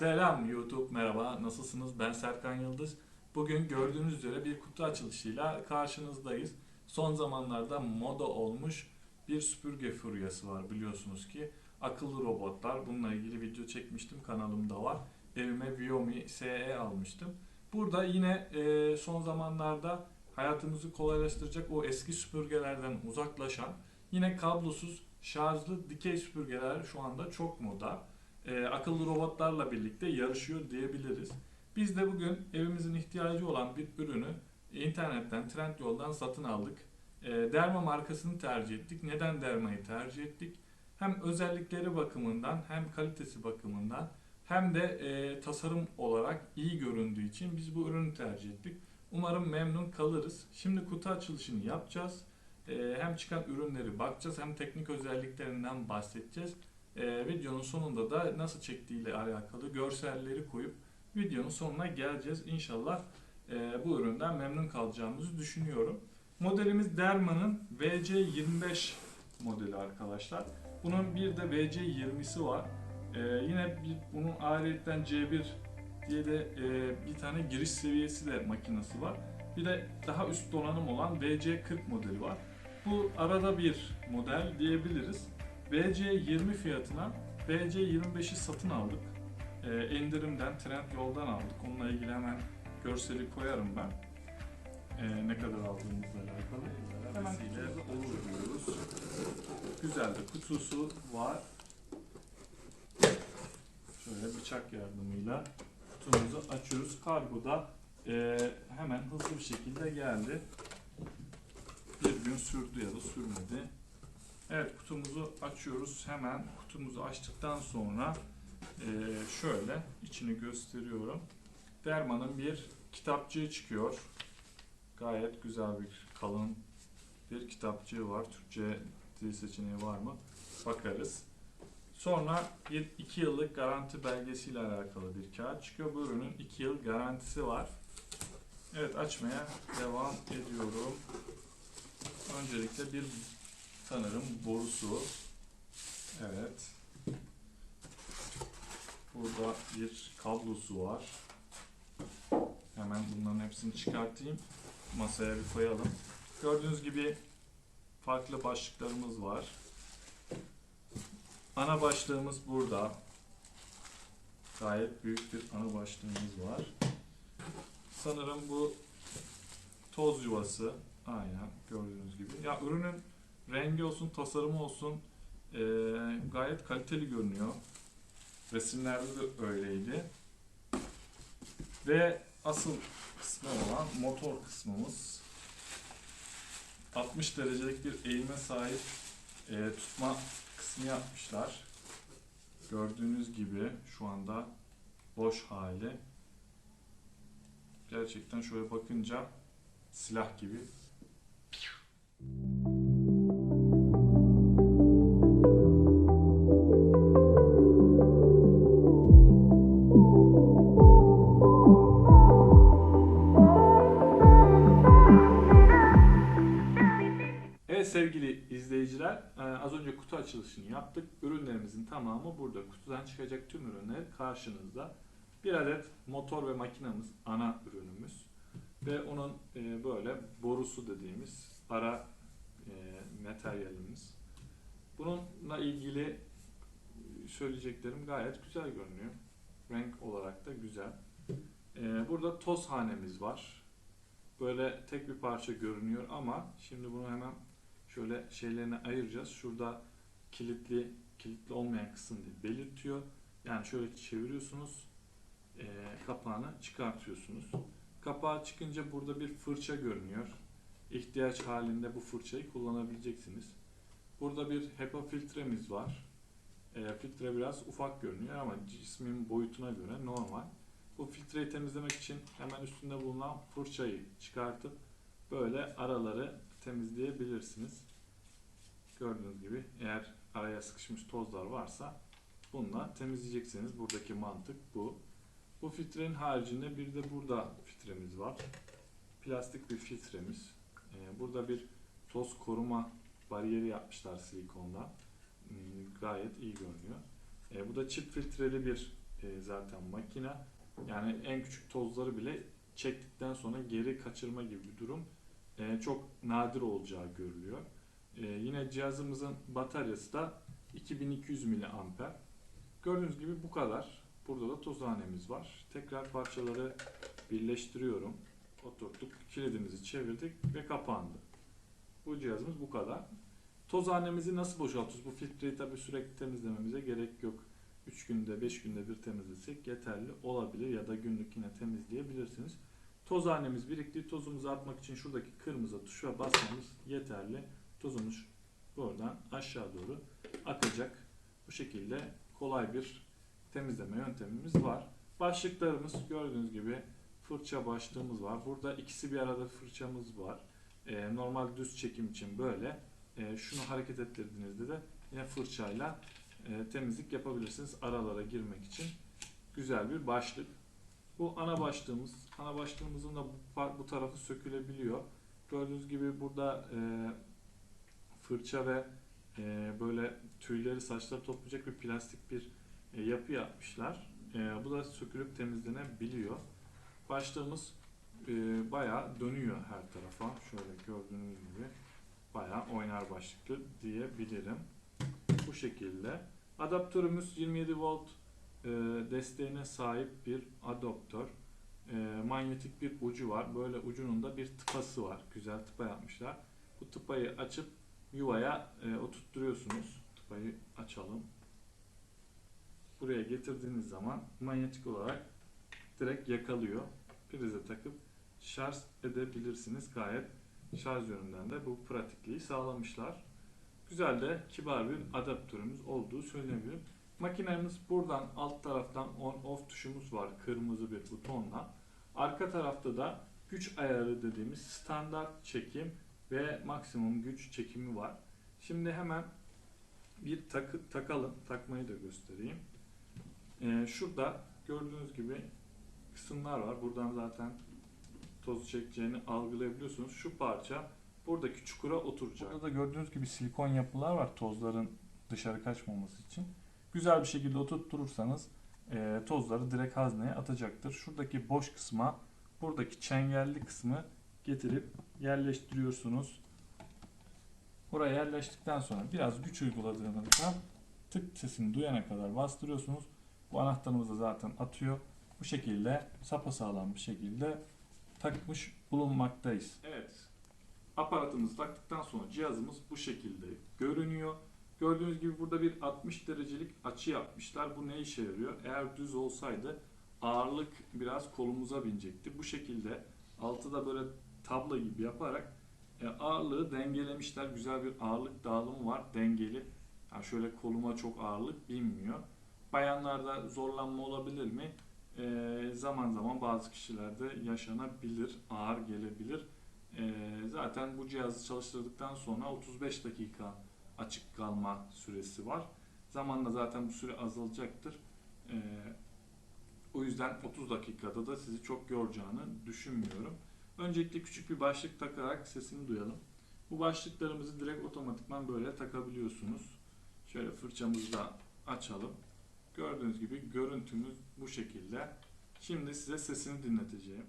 Selam YouTube, merhaba. Nasılsınız? Ben Serkan Yıldız. Bugün gördüğünüz üzere bir kutu açılışıyla karşınızdayız. Son zamanlarda moda olmuş bir süpürge furyası var biliyorsunuz ki. Akıllı robotlar. Bununla ilgili video çekmiştim. Kanalımda var. Evime Viomi SE almıştım. Burada yine e, son zamanlarda hayatımızı kolaylaştıracak o eski süpürgelerden uzaklaşan yine kablosuz şarjlı dikey süpürgeler şu anda çok moda e, akıllı robotlarla birlikte yarışıyor diyebiliriz. Biz de bugün evimizin ihtiyacı olan bir ürünü internetten, Trendyol'dan satın aldık. E, Derma markasını tercih ettik. Neden Derma'yı tercih ettik? Hem özellikleri bakımından hem kalitesi bakımından hem de e, tasarım olarak iyi göründüğü için biz bu ürünü tercih ettik. Umarım memnun kalırız. Şimdi kutu açılışını yapacağız. E, hem çıkan ürünleri bakacağız hem teknik özelliklerinden bahsedeceğiz. Ee, videonun sonunda da nasıl çektiğiyle alakalı görselleri koyup videonun sonuna geleceğiz. İnşallah e, bu üründen memnun kalacağımızı düşünüyorum. Modelimiz Derma'nın VC25 modeli arkadaşlar. Bunun bir de VC20'si var. Ee, yine bunun ayrıyetten C1 diye de e, bir tane giriş seviyesi de makinesi var. Bir de daha üst donanım olan VC40 modeli var. Bu arada bir model diyebiliriz. VC20 fiyatına VC25'i satın aldık. Ee, indirimden, Trendyol'dan aldık. Onunla ilgili hemen görseli koyarım ben. Ee, ne kadar aldığımızla alakalı. Hemen oluşturuyoruz. Güzel de kutusu var. Şöyle bıçak yardımıyla kutumuzu açıyoruz. Kargoda e, hemen hızlı bir şekilde geldi. Bir gün sürdü ya da sürmedi. Evet kutumuzu açıyoruz. Hemen kutumuzu açtıktan sonra eee, şöyle içini gösteriyorum. Derman'ın bir kitapçığı çıkıyor. Gayet güzel bir kalın bir kitapçığı var. Türkçe dil seçeneği var mı? Bakarız. Sonra 2 yıllık garanti belgesiyle alakalı bir kağıt çıkıyor. Bu ürünün 2 yıl garantisi var. Evet açmaya devam ediyorum. Öncelikle bir sanırım borusu. Evet. Burada bir kablosu var. Hemen bunların hepsini çıkartayım. Masaya bir koyalım. Gördüğünüz gibi farklı başlıklarımız var. Ana başlığımız burada. Gayet büyük bir ana başlığımız var. Sanırım bu toz yuvası. Aynen gördüğünüz gibi. Ya ürünün rengi olsun, tasarımı olsun eee, gayet kaliteli görünüyor. Resimlerde de öyleydi. Ve asıl kısmı olan motor kısmımız 60 derecelik bir eğime sahip eee, tutma kısmı yapmışlar. Gördüğünüz gibi şu anda boş hali. Gerçekten şöyle bakınca silah gibi Evet sevgili izleyiciler, e, az önce kutu açılışını yaptık. Ürünlerimizin tamamı burada. Kutudan çıkacak tüm ürünler karşınızda. Bir adet motor ve makinamız ana ürünümüz. Ve onun e, böyle borusu dediğimiz ara e, materyalimiz. Bununla ilgili söyleyeceklerim gayet güzel görünüyor. Renk olarak da güzel. Burada toz hanemiz var. Böyle tek bir parça görünüyor ama şimdi bunu hemen şöyle şeylerine ayıracağız. Şurada kilitli, kilitli olmayan kısım diye belirtiyor. Yani şöyle çeviriyorsunuz, e, kapağını çıkartıyorsunuz. Kapağı çıkınca burada bir fırça görünüyor. İhtiyaç halinde bu fırçayı kullanabileceksiniz. Burada bir HEPA filtremiz var. E, filtre biraz ufak görünüyor ama cismin boyutuna göre normal. Bu filtreyi temizlemek için hemen üstünde bulunan fırçayı çıkartıp böyle araları temizleyebilirsiniz. Gördüğünüz gibi eğer araya sıkışmış tozlar varsa bununla temizleyeceksiniz. Buradaki mantık bu. Bu filtrenin haricinde bir de burada filtremiz var. Plastik bir filtremiz. Ee, burada bir toz koruma bariyeri yapmışlar silikondan. Hmm, Gayet iyi görünüyor. Ee, bu da çift filtreli bir e, zaten makine. Yani en küçük tozları bile çektikten sonra geri kaçırma gibi bir durum e, çok nadir olacağı görülüyor. E, yine cihazımızın bataryası da 2200 mAh. Gördüğünüz gibi bu kadar. Burada da tozhanemiz var. Tekrar parçaları birleştiriyorum. Oturttuk, kilidimizi çevirdik ve kapandı. Bu cihazımız bu kadar. Tozhanemizi nasıl boşaltıyoruz? Bu filtreyi tabii sürekli temizlememize gerek yok. 3 günde 5 günde bir temizlesek yeterli olabilir ya da günlük yine temizleyebilirsiniz. Tozhanemiz birikti. Tozumuzu atmak için şuradaki kırmızı tuşa basmamız yeterli. Tozumuz buradan aşağı doğru akacak. Bu şekilde kolay bir temizleme yöntemimiz var. Başlıklarımız gördüğünüz gibi fırça başlığımız var. Burada ikisi bir arada fırçamız var. Ee, normal düz çekim için böyle. Ee, şunu hareket ettirdiğinizde de yine fırçayla e, temizlik yapabilirsiniz aralara girmek için. Güzel bir başlık. Bu ana başlığımız. Ana başlığımızın da bu, bu tarafı sökülebiliyor. Gördüğünüz gibi burada e, fırça ve e, böyle tüyleri saçları toplayacak bir plastik bir e, yapı yapmışlar. E, bu da sökülüp temizlenebiliyor. Başlığımız e, bayağı dönüyor her tarafa. Şöyle gördüğünüz gibi bayağı oynar başlıklı diyebilirim. Bu şekilde. Adaptörümüz 27 volt e, desteğine sahip bir adaptör. E, manyetik bir ucu var. Böyle ucunun da bir tıpası var. Güzel tıpa yapmışlar. Bu tıpayı açıp yuvaya e, oturtturuyorsunuz. Tıpayı açalım. Buraya getirdiğiniz zaman manyetik olarak direkt yakalıyor. Prize takıp şarj edebilirsiniz. Gayet şarj yönünden de bu pratikliği sağlamışlar. Güzel de kibar bir adaptörümüz olduğu söylenebilir. Makinemiz buradan alt taraftan on off tuşumuz var kırmızı bir butonla. Arka tarafta da güç ayarı dediğimiz standart çekim ve maksimum güç çekimi var. Şimdi hemen bir takı takalım. Takmayı da göstereyim. Ee, şurada gördüğünüz gibi kısımlar var. Buradan zaten toz çekeceğini algılayabiliyorsunuz. Şu parça buradaki çukura oturacak. Burada da gördüğünüz gibi silikon yapılar var tozların dışarı kaçmaması için. Güzel bir şekilde oturtturursanız e, tozları direkt hazneye atacaktır. Şuradaki boş kısma buradaki çengelli kısmı getirip yerleştiriyorsunuz. Buraya yerleştikten sonra biraz güç uyguladığınızda tık sesini duyana kadar bastırıyorsunuz. Bu anahtarımız da zaten atıyor. Bu şekilde sapasağlam bir şekilde takmış bulunmaktayız. Evet. Aparatımızı taktıktan sonra cihazımız bu şekilde görünüyor. Gördüğünüz gibi burada bir 60 derecelik açı yapmışlar. Bu ne işe yarıyor? Eğer düz olsaydı ağırlık biraz kolumuza binecekti. Bu şekilde altı da böyle tabla gibi yaparak e, ağırlığı dengelemişler. Güzel bir ağırlık dağılımı var. Dengeli. Yani şöyle koluma çok ağırlık binmiyor. Bayanlarda zorlanma olabilir mi? E, zaman zaman bazı kişilerde yaşanabilir. Ağır gelebilir. E, zaten bu cihazı çalıştırdıktan sonra 35 dakika açık kalma süresi var. Zamanla zaten bu süre azalacaktır. Ee, o yüzden 30 dakikada da sizi çok yoracağını düşünmüyorum. Öncelikle küçük bir başlık takarak sesini duyalım. Bu başlıklarımızı direkt otomatikman böyle takabiliyorsunuz. Şöyle fırçamızı da açalım. Gördüğünüz gibi görüntümüz bu şekilde. Şimdi size sesini dinleteceğim.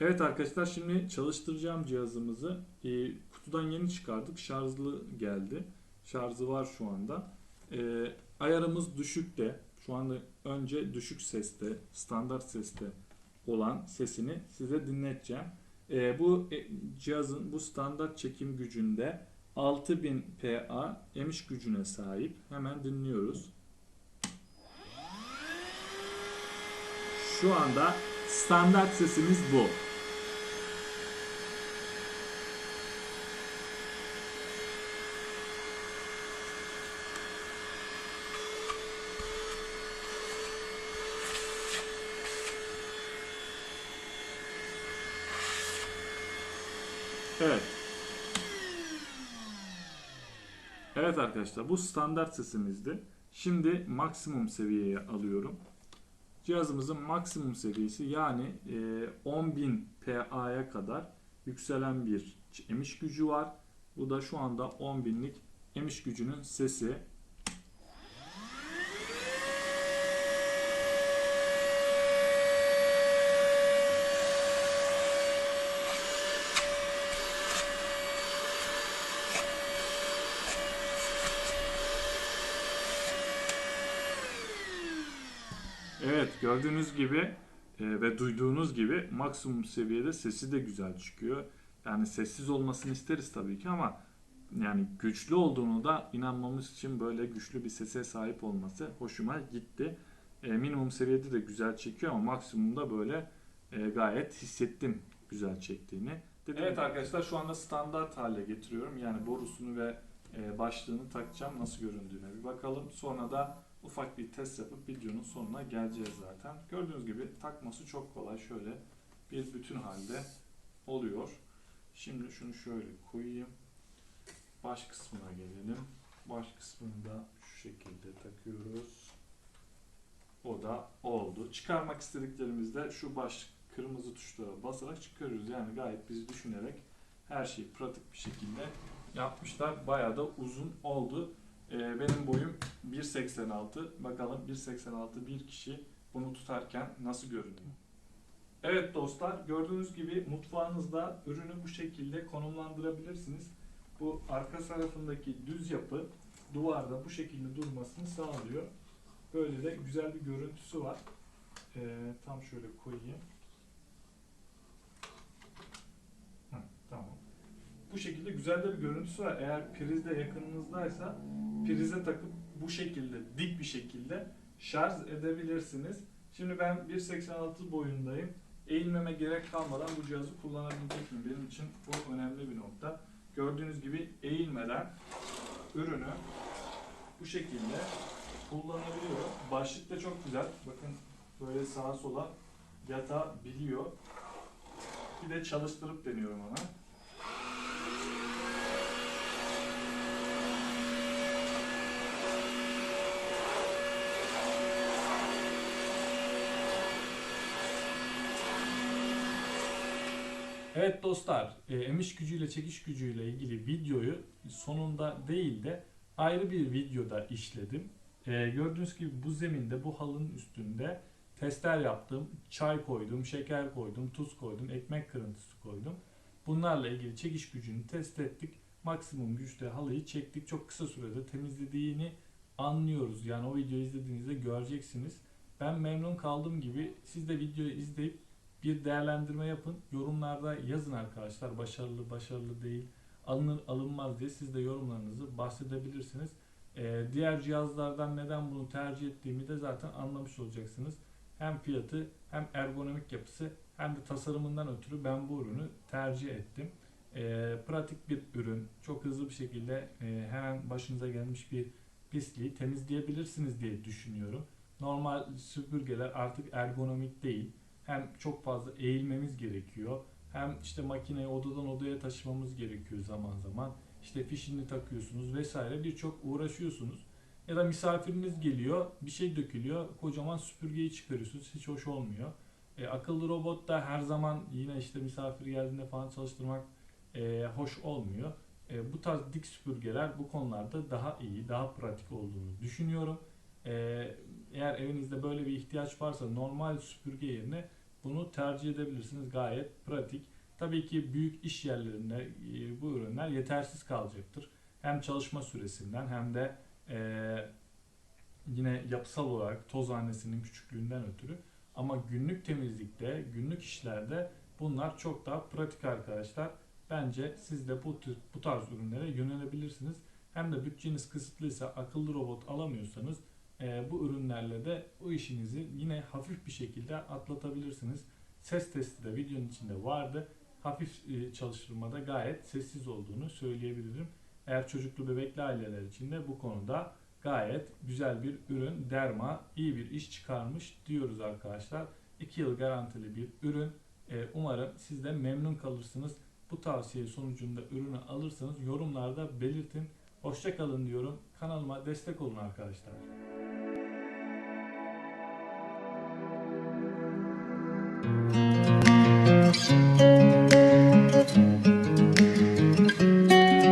Evet arkadaşlar şimdi çalıştıracağım cihazımızı e, kutudan yeni çıkardık. Şarjlı geldi. Şarjı var şu anda. E, ayarımız düşükte. Şu anda önce düşük seste, standart seste olan sesini size dinleteceğim. E, bu cihazın bu standart çekim gücünde 6000 PA emiş gücüne sahip. Hemen dinliyoruz. Şu anda standart sesimiz bu. Evet. Evet arkadaşlar bu standart sesimizdi. Şimdi maksimum seviyeye alıyorum. Cihazımızın maksimum seviyesi yani e, 10.000 PA'ya kadar yükselen bir emiş gücü var. Bu da şu anda 10.000'lik emiş gücünün sesi. Evet gördüğünüz gibi e, ve duyduğunuz gibi maksimum seviyede sesi de güzel çıkıyor. Yani sessiz olmasını isteriz tabii ki ama yani güçlü olduğunu da inanmamız için böyle güçlü bir sese sahip olması hoşuma gitti. E, minimum seviyede de güzel çekiyor ama maksimumda böyle e, gayet hissettim güzel çektiğini. Evet arkadaşlar şu anda standart hale getiriyorum. Yani borusunu ve e, başlığını takacağım nasıl göründüğüne bir bakalım. Sonra da ufak bir test yapıp videonun sonuna geleceğiz zaten. Gördüğünüz gibi takması çok kolay. Şöyle bir bütün halde oluyor. Şimdi şunu şöyle koyayım. Baş kısmına gelelim. Baş kısmını da şu şekilde takıyoruz. O da oldu. Çıkarmak istediklerimizde şu baş kırmızı tuşlara basarak çıkarıyoruz. Yani gayet bizi düşünerek her şeyi pratik bir şekilde yapmışlar. Bayağı da uzun oldu. Ee, benim boyum 1.86. Bakalım 1.86 bir kişi bunu tutarken nasıl görünüyor? Evet dostlar gördüğünüz gibi mutfağınızda ürünü bu şekilde konumlandırabilirsiniz. Bu arka tarafındaki düz yapı duvarda bu şekilde durmasını sağlıyor. Böyle de güzel bir görüntüsü var. Ee, tam şöyle koyayım. Bu şekilde güzel de bir görüntüsü var. Eğer priz de yakınınızdaysa prize takıp bu şekilde dik bir şekilde şarj edebilirsiniz. Şimdi ben 1.86 boyundayım. Eğilmeme gerek kalmadan bu cihazı kullanabilecek miyim? Benim için bu önemli bir nokta. Gördüğünüz gibi eğilmeden ürünü bu şekilde kullanabiliyor. Başlık da çok güzel. Bakın böyle sağa sola yatabiliyor. Bir de çalıştırıp deniyorum ona. Evet dostlar, e, emiş gücüyle çekiş gücüyle ilgili videoyu sonunda değil de ayrı bir videoda işledim. E, gördüğünüz gibi bu zeminde, bu halının üstünde testler yaptım. Çay koydum, şeker koydum, tuz koydum, ekmek kırıntısı koydum. Bunlarla ilgili çekiş gücünü test ettik. Maksimum güçte halıyı çektik. Çok kısa sürede temizlediğini anlıyoruz. Yani o videoyu izlediğinizde göreceksiniz. Ben memnun kaldığım gibi siz de videoyu izleyip bir değerlendirme yapın. Yorumlarda yazın arkadaşlar. Başarılı, başarılı değil, alınır, alınmaz diye siz de yorumlarınızı bahsedebilirsiniz. Ee, diğer cihazlardan neden bunu tercih ettiğimi de zaten anlamış olacaksınız. Hem fiyatı hem ergonomik yapısı hem de tasarımından ötürü ben bu ürünü tercih ettim. Ee, pratik bir ürün. Çok hızlı bir şekilde e, hemen başınıza gelmiş bir pisliği temizleyebilirsiniz diye düşünüyorum. Normal süpürgeler artık ergonomik değil hem çok fazla eğilmemiz gerekiyor. Hem işte makineyi odadan odaya taşımamız gerekiyor zaman zaman. İşte fişini takıyorsunuz vesaire birçok uğraşıyorsunuz. Ya da misafiriniz geliyor, bir şey dökülüyor, kocaman süpürgeyi çıkarıyorsunuz. Hiç hoş olmuyor. E, akıllı robot da her zaman yine işte misafir geldiğinde falan çalıştırmak e, hoş olmuyor. E, bu tarz dik süpürgeler bu konularda daha iyi, daha pratik olduğunu düşünüyorum. E, eğer evinizde böyle bir ihtiyaç varsa normal süpürge yerine bunu tercih edebilirsiniz. Gayet pratik. Tabii ki büyük iş yerlerinde e, bu ürünler yetersiz kalacaktır. Hem çalışma süresinden hem de e, yine yapısal olarak tozhanesinin küçüklüğünden ötürü. Ama günlük temizlikte, günlük işlerde bunlar çok daha pratik arkadaşlar. Bence siz de bu, bu tarz ürünlere yönelebilirsiniz. Hem de bütçeniz kısıtlıysa, akıllı robot alamıyorsanız e, bu ürünlerle de o işinizi yine hafif bir şekilde atlatabilirsiniz. Ses testi de videonun içinde vardı. Hafif e, çalıştırmada gayet sessiz olduğunu söyleyebilirim. Eğer çocuklu bebekli aileler için de bu konuda gayet güzel bir ürün. Derma iyi bir iş çıkarmış diyoruz arkadaşlar. 2 yıl garantili bir ürün. E, umarım siz de memnun kalırsınız. Bu tavsiye sonucunda ürünü alırsanız yorumlarda belirtin. Hoşçakalın diyorum. Kanalıma destek olun arkadaşlar.